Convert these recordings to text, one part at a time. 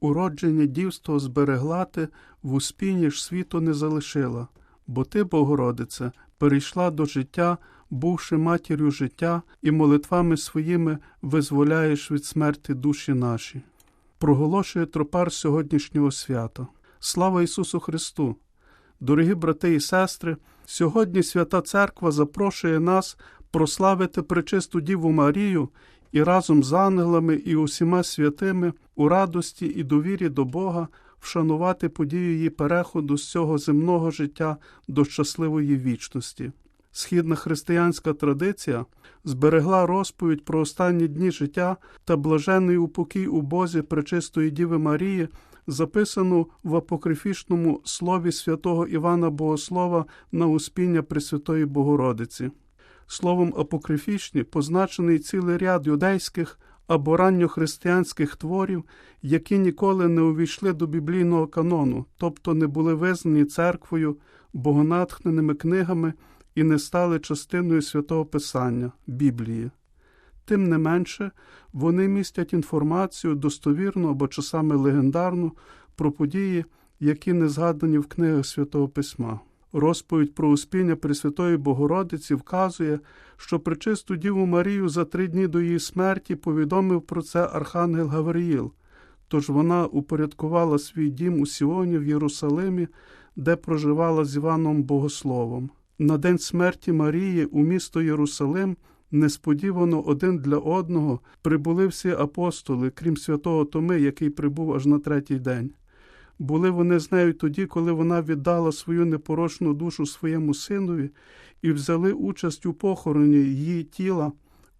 Уродження дівство зберегла ти, в успінні ж світу не залишила, бо ти, Богородице, перейшла до життя, бувши матір'ю життя, і молитвами своїми визволяєш від смерти душі наші. Проголошує тропар сьогоднішнього свята. Слава Ісусу Христу! Дорогі брати і сестри, сьогодні Свята Церква запрошує нас прославити пречисту Діву Марію і разом з ангелами і усіма святими у радості і довірі до Бога вшанувати подію її переходу з цього земного життя до щасливої вічності. Східна християнська традиція зберегла розповідь про останні дні життя та блажений упокій у Бозі Пречистої Діви Марії, записану в апокрифічному слові святого Івана Богослова на успіння Пресвятої Богородиці. Словом апокрифічні позначений цілий ряд юдейських або ранньохристиянських творів, які ніколи не увійшли до біблійного канону, тобто не були визнані церквою, богонатхненими книгами і не стали частиною святого Писання Біблії. Тим не менше, вони містять інформацію достовірну або часами легендарну про події, які не згадані в книгах Святого Письма. Розповідь про успіння Пресвятої Богородиці вказує, що причисту Діву Марію за три дні до її смерті повідомив про це Архангел Гавриїл, тож вона упорядкувала свій дім у Сіоні в Єрусалимі, де проживала з Іваном Богословом. На день смерті Марії у місто Єрусалим несподівано один для одного прибули всі апостоли, крім святого Томи, який прибув аж на третій день. Були вони з нею тоді, коли вона віддала свою непорочну душу своєму синові і взяли участь у похороні її тіла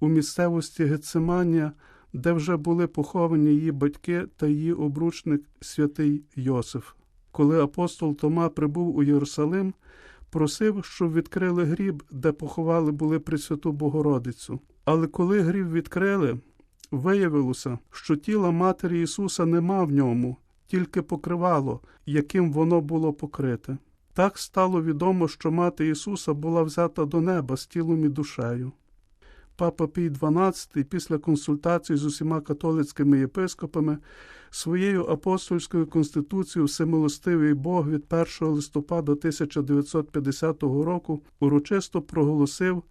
у місцевості Гециманія, де вже були поховані її батьки та її обручник святий Йосиф. Коли апостол Тома прибув у Єрусалим, просив, щоб відкрили гріб, де поховали були Пресвяту Богородицю. Але коли гріб відкрили, виявилося, що тіла Матері Ісуса нема в ньому, тільки покривало, яким воно було покрите. Так стало відомо, що мати Ісуса була взята до неба з тілом і душею. Папа Пій XII після консультацій з усіма католицькими єпископами своєю апостольською конституцією Всемилостивий Бог від 1 листопада 1950 року урочисто проголосив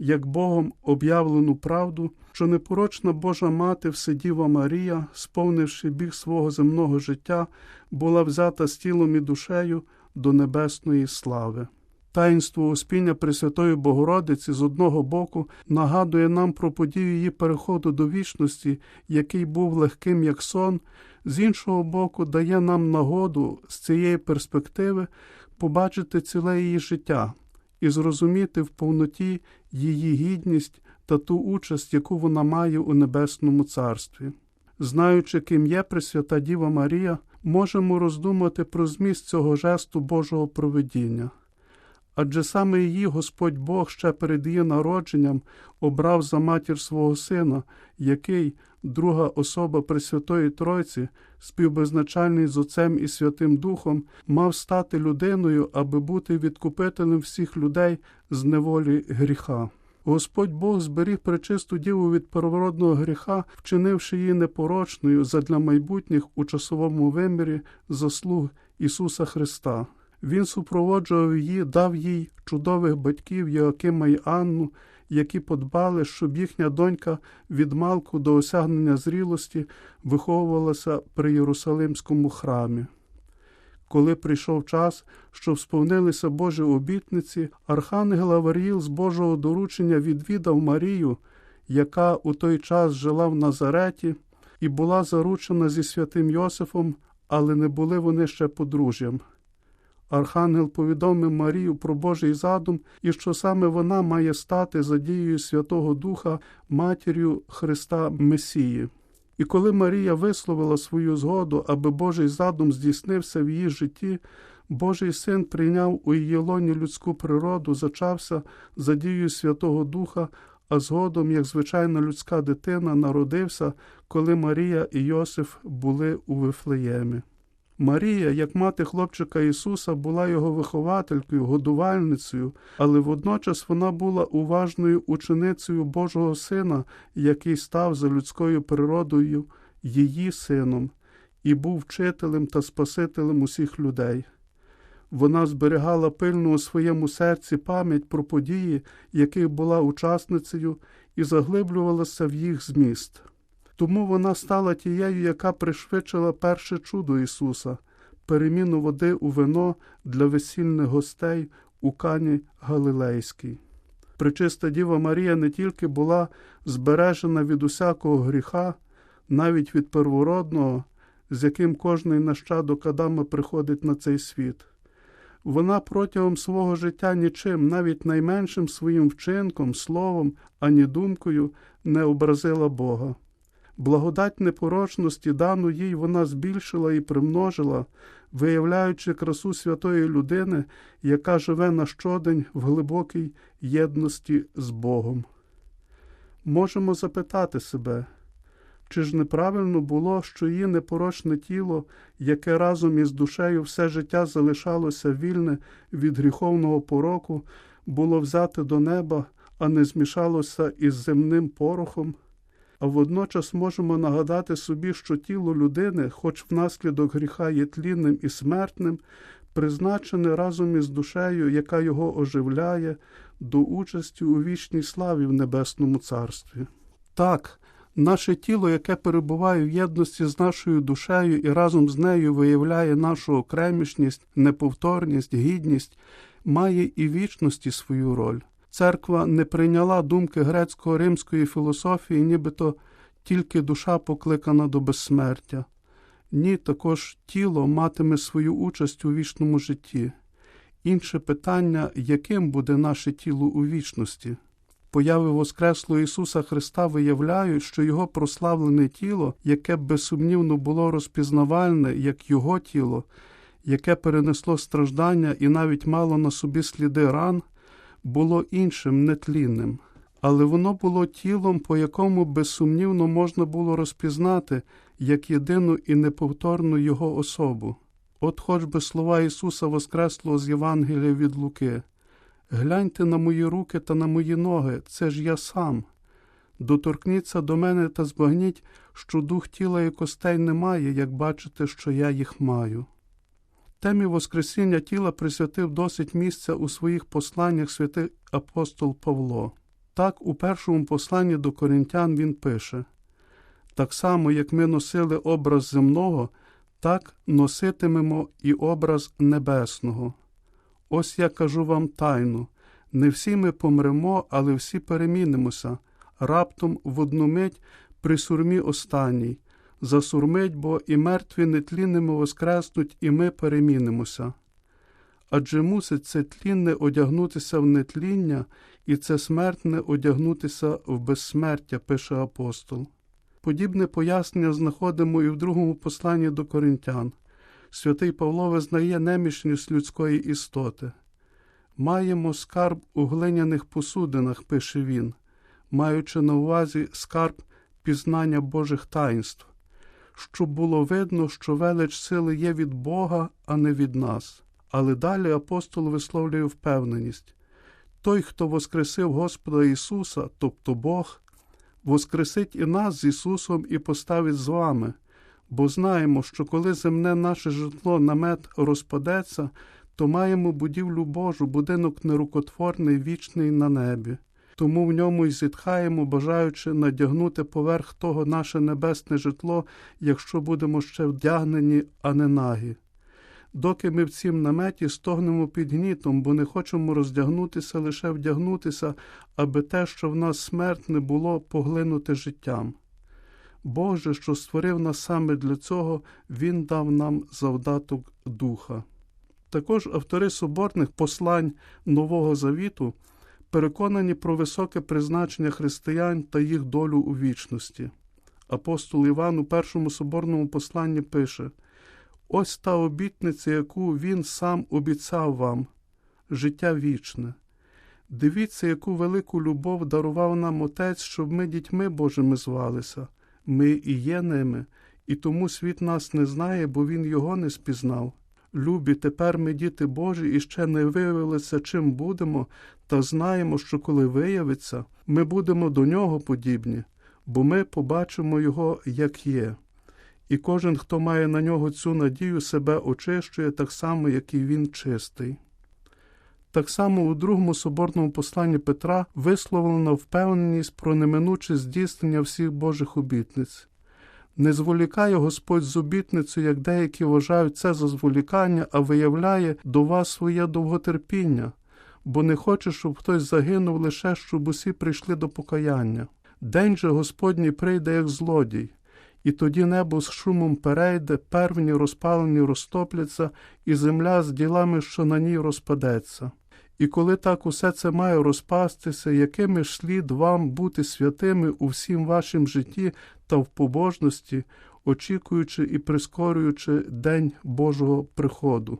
як Богом об'явлену правду, що непорочна Божа мати Вседіва Марія, сповнивши біг свого земного життя, була взята з тілом і душею до небесної слави. Таїнство успіння Пресвятої Богородиці з одного боку нагадує нам про подію її переходу до вічності, який був легким як сон, з іншого боку, дає нам нагоду з цієї перспективи побачити ціле її життя і зрозуміти в повноті її гідність та ту участь, яку вона має у Небесному Царстві. Знаючи, ким є Пресвята Діва Марія, можемо роздумати про зміст цього жесту Божого проведіння адже саме її Господь Бог ще перед її народженням обрав за матір свого Сина, який, друга особа Пресвятої Тройці, співбезначальний з Отцем і Святим Духом, мав стати людиною, аби бути відкупителем всіх людей з неволі гріха. Господь Бог зберіг пречисту діву від первородного гріха, вчинивши її непорочною задля майбутніх у часовому вимірі заслуг Ісуса Христа. Він супроводжував її, дав їй чудових батьків Йоакима й Анну, які подбали, щоб їхня донька від малку до осягнення зрілості виховувалася при Єрусалимському храмі. Коли прийшов час, що сповнилися Божі обітниці, Архангел Аваріїл з Божого доручення відвідав Марію, яка у той час жила в Назареті, і була заручена зі святим Йосифом, але не були вони ще подружжям. Архангел повідомив Марію про Божий задум і що саме вона має стати за дією Святого Духа матір'ю Христа Месії. І коли Марія висловила свою згоду, аби Божий задум здійснився в її житті, Божий син прийняв у її лоні людську природу, зачався за дією Святого Духа, а згодом, як звичайна людська дитина, народився, коли Марія і Йосиф були у Вифлеємі. Марія, як мати хлопчика Ісуса, була його вихователькою, годувальницею, але водночас вона була уважною ученицею Божого Сина, який став за людською природою її сином, і був вчителем та спасителем усіх людей. Вона зберігала пильно у своєму серці пам'ять про події, яких була учасницею, і заглиблювалася в їх зміст. Тому вона стала тією, яка пришвидшила перше чудо Ісуса, переміну води у вино для весільних гостей у Кані Галилейській. Пречиста Діва Марія не тільки була збережена від усякого гріха, навіть від первородного, з яким кожний нащадок Адама приходить на цей світ. Вона протягом свого життя нічим, навіть найменшим своїм вчинком, словом, ані думкою не образила Бога. Благодать непорочності, дану їй вона збільшила і примножила, виявляючи красу святої людини, яка живе на щодень в глибокій єдності з Богом. Можемо запитати себе, чи ж неправильно було, що її непорочне тіло, яке разом із душею все життя залишалося вільне від гріховного пороку, було взяте до неба, а не змішалося із земним порохом? А водночас можемо нагадати собі, що тіло людини, хоч внаслідок гріха є тлінним і смертним, призначене разом із душею, яка його оживляє, до участі у вічній славі в Небесному Царстві. Так, наше тіло, яке перебуває в єдності з нашою душею і разом з нею виявляє нашу окремішність, неповторність, гідність, має і вічності свою роль. Церква не прийняла думки грецько-римської філософії, нібито тільки душа покликана до безсмертя. Ні, також тіло матиме свою участь у вічному житті. Інше питання, яким буде наше тіло у вічності. Появи Воскреслого Ісуса Христа виявляють, що Його прославлене тіло, яке б безсумнівно було розпізнавальне, як Його тіло, яке перенесло страждання і навіть мало на собі сліди ран, було іншим, нетлінним. Але воно було тілом, по якому безсумнівно можна було розпізнати як єдину і неповторну Його особу. От хоч би слова Ісуса Воскреслого з Євангелія від Луки. Гляньте на мої руки та на мої ноги, це ж я сам. Доторкніться до мене та збагніть, що дух тіла і костей немає, як бачите, що я їх маю. Темі Воскресіння тіла присвятив досить місця у своїх посланнях святий апостол Павло. Так, у першому посланні до коринтян він пише так само, як ми носили образ земного, так носитимемо і образ небесного. Ось я кажу вам тайну не всі ми помремо, але всі перемінимося, раптом в одну мить при сурмі останній. Засурмить, бо і мертві нетлінними воскреснуть, і ми перемінимося. Адже мусить це тлінне одягнутися в нетління, і це смертне одягнутися в безсмертя, пише апостол. Подібне пояснення знаходимо і в другому посланні до коринтян. Святий Павло визнає немічність людської істоти. Маємо скарб у глиняних посудинах, пише він, маючи на увазі скарб пізнання Божих таїнств, щоб було видно, що велич сили є від Бога, а не від нас. Але далі апостол висловлює впевненість той, хто воскресив Господа Ісуса, тобто Бог, воскресить і нас з Ісусом і поставить з вами, бо знаємо, що коли земне наше житло намет розпадеться, то маємо будівлю Божу, будинок нерукотворний, вічний на небі. Тому в ньому й зітхаємо, бажаючи надягнути поверх того наше небесне житло, якщо будемо ще вдягнені, а не нагі. Доки ми в цім наметі стогнемо під гнітом, бо не хочемо роздягнутися, лише вдягнутися, аби те, що в нас смерть, не було поглинуте життям. Боже, що створив нас саме для цього, Він дав нам завдаток духа. Також автори соборних послань Нового Завіту переконані про високе призначення християн та їх долю у вічності. Апостол Іван у першому соборному посланні пише Ось та обітниця, яку він сам обіцяв вам, життя вічне. Дивіться, яку велику любов дарував нам Отець, щоб ми дітьми Божими звалися. Ми і є ними, і тому світ нас не знає, бо він його не спізнав. Любі, тепер ми діти Божі і ще не виявилися, чим будемо, та знаємо, що коли виявиться, ми будемо до нього подібні, бо ми побачимо його, як є. і кожен, хто має на нього цю надію, себе очищує так само, як і він чистий. Так само у другому соборному посланні Петра висловлена впевненість про неминуче здійснення всіх Божих обітниць. Не зволікає Господь з обітницею, як деякі вважають це за зволікання, а виявляє до вас своє довготерпіння, бо не хоче, щоб хтось загинув лише, щоб усі прийшли до покаяння. День же Господній прийде, як злодій, і тоді небо з шумом перейде, первні розпалені розтопляться, і земля з ділами, що на ній розпадеться. І коли так усе це має розпастися, якими ж слід вам бути святими у всім вашім житті та в побожності, очікуючи і прискорюючи день Божого приходу.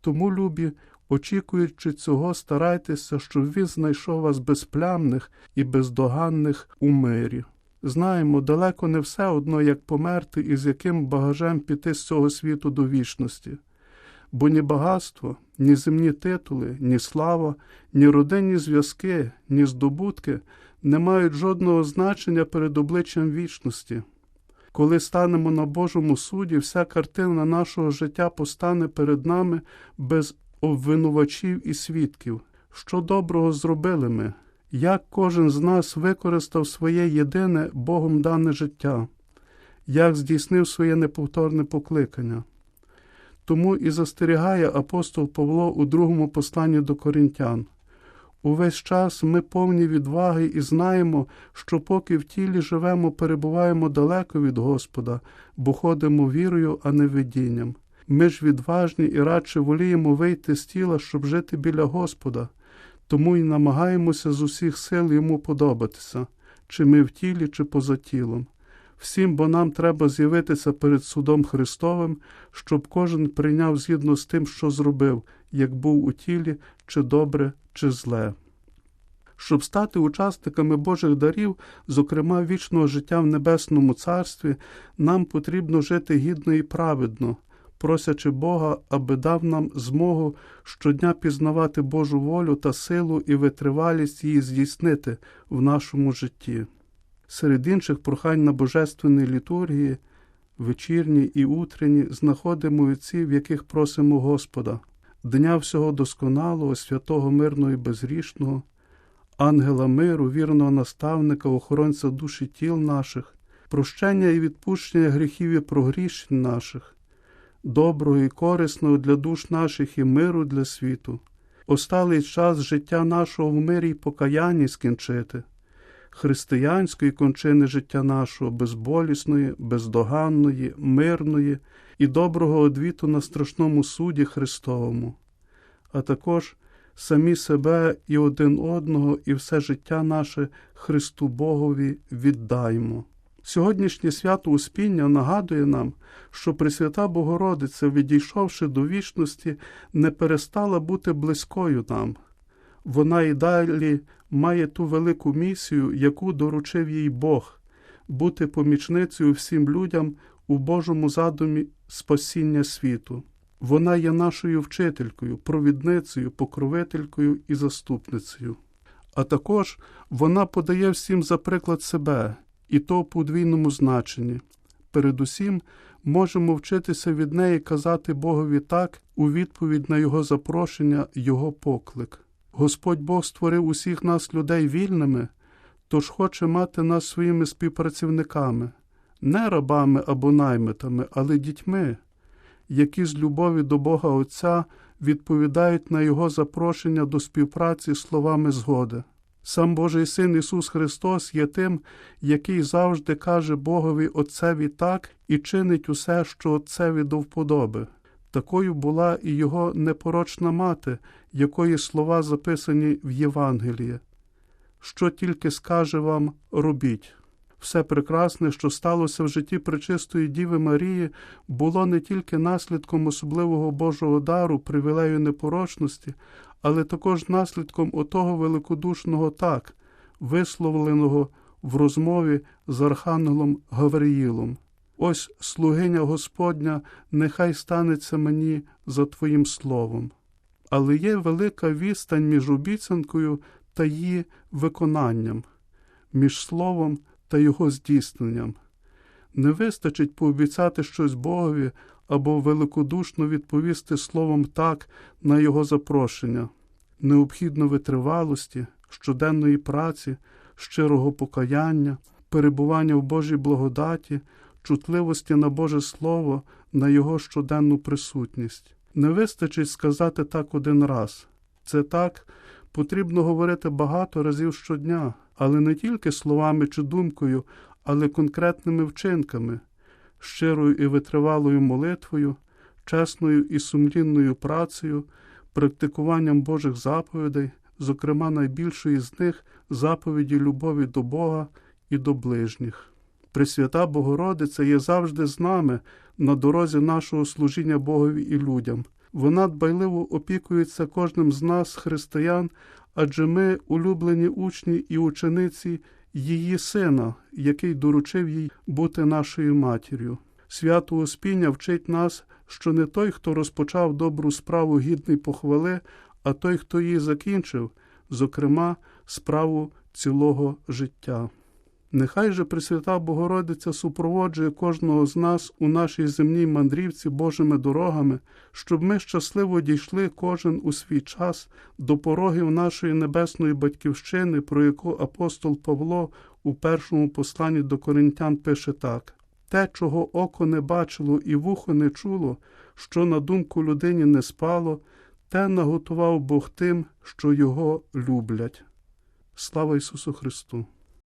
Тому, любі, очікуючи цього, старайтеся, щоб він знайшов вас безплямних і бездоганних у мирі. Знаємо, далеко не все одно, як померти і з яким багажем піти з цього світу до вічності. Бо ні багатство, ні земні титули, ні слава, ні родинні зв'язки, ні здобутки не мають жодного значення перед обличчям вічності. Коли станемо на Божому суді, вся картина нашого життя постане перед нами без обвинувачів і свідків. Що доброго зробили ми? Як кожен з нас використав своє єдине Богом дане життя, як здійснив своє неповторне покликання? Тому і застерігає апостол Павло у другому посланні до корінтян. Увесь час ми повні відваги і знаємо, що поки в тілі живемо, перебуваємо далеко від Господа, бо ходимо вірою, а не видінням. Ми ж відважні і радше воліємо вийти з тіла, щоб жити біля Господа, тому й намагаємося з усіх сил йому подобатися, чи ми в тілі, чи поза тілом. Всім, бо нам треба з'явитися перед судом Христовим, щоб кожен прийняв згідно з тим, що зробив, як був у тілі, чи добре, чи зле. Щоб стати учасниками Божих дарів, зокрема вічного життя в Небесному Царстві, нам потрібно жити гідно і праведно, просячи Бога, аби дав нам змогу щодня пізнавати Божу волю та силу і витривалість її здійснити в нашому житті. Серед інших прохань на божественній літургії, вечірній і утренні, знаходимо отці, в яких просимо Господа, дня всього досконалого, святого, мирного і безгрішного, ангела миру, вірного наставника, охоронця душі тіл наших, прощення і відпущення гріхів і прогрішень наших, доброго і корисного для душ наших і миру для світу, осталий час життя нашого в мирі й покаянні скінчити. Християнської кончини життя нашого, безболісної, бездоганної, мирної і доброго одвіту на страшному суді Христовому, а також самі себе і один одного, і все життя наше Христу Богові віддаймо. Сьогоднішнє свято Успіння нагадує нам, що Пресвята Богородиця, відійшовши до вічності, не перестала бути близькою нам. Вона і далі має ту велику місію, яку доручив їй Бог, бути помічницею всім людям у Божому задумі спасіння світу. Вона є нашою вчителькою, провідницею, покровителькою і заступницею. А також вона подає всім за приклад себе, і то в подвійному значенні. Передусім, можемо вчитися від неї казати Богові так у відповідь на Його запрошення, Його поклик. Господь Бог створив усіх нас людей вільними, тож хоче мати нас своїми співпрацівниками, не рабами або наймитами, але дітьми, які з любові до Бога Отця відповідають на Його запрошення до співпраці словами згоди. Сам Божий Син Ісус Христос є тим, який завжди каже Богові Отцеві так і чинить усе, що Отцеві до вподоби. Такою була і його непорочна мати, якої слова записані в Євангелії. Що тільки скаже вам, робіть. Все прекрасне, що сталося в житті Пречистої Діви Марії, було не тільки наслідком особливого Божого дару, привілею непорочності, але також наслідком отого великодушного так, висловленого в розмові з Архангелом Гавриїлом. Ось слугиня Господня, нехай станеться мені за Твоїм словом. Але є велика відстань між обіцянкою та її виконанням, між словом та його здійсненням. Не вистачить пообіцяти щось Богові або великодушно відповісти словом так на Його запрошення. Необхідно витривалості, щоденної праці, щирого покаяння, перебування в Божій благодаті, чутливості на Боже Слово, на Його щоденну присутність. Не вистачить сказати так один раз. Це так потрібно говорити багато разів щодня, але не тільки словами чи думкою, але конкретними вчинками, щирою і витривалою молитвою, чесною і сумлінною працею, практикуванням Божих заповідей, зокрема найбільшої з них заповіді любові до Бога і до ближніх. Пресвята Богородиця є завжди з нами на дорозі нашого служіння Богові і людям. Вона дбайливо опікується кожним з нас, християн, адже ми улюблені учні і учениці її сина, який доручив їй бути нашою матір'ю. Свято Успіння вчить нас, що не той, хто розпочав добру справу гідний похвали, а той, хто її закінчив, зокрема, справу цілого життя. Нехай же Пресвята Богородиця супроводжує кожного з нас у нашій земній мандрівці Божими дорогами, щоб ми щасливо дійшли кожен у свій час до порогів нашої небесної батьківщини, про яку апостол Павло у першому посланні до коринтян пише так: те, чого око не бачило і вухо не чуло, що на думку людині не спало, те наготував Бог тим, що його люблять. Слава Ісусу Христу!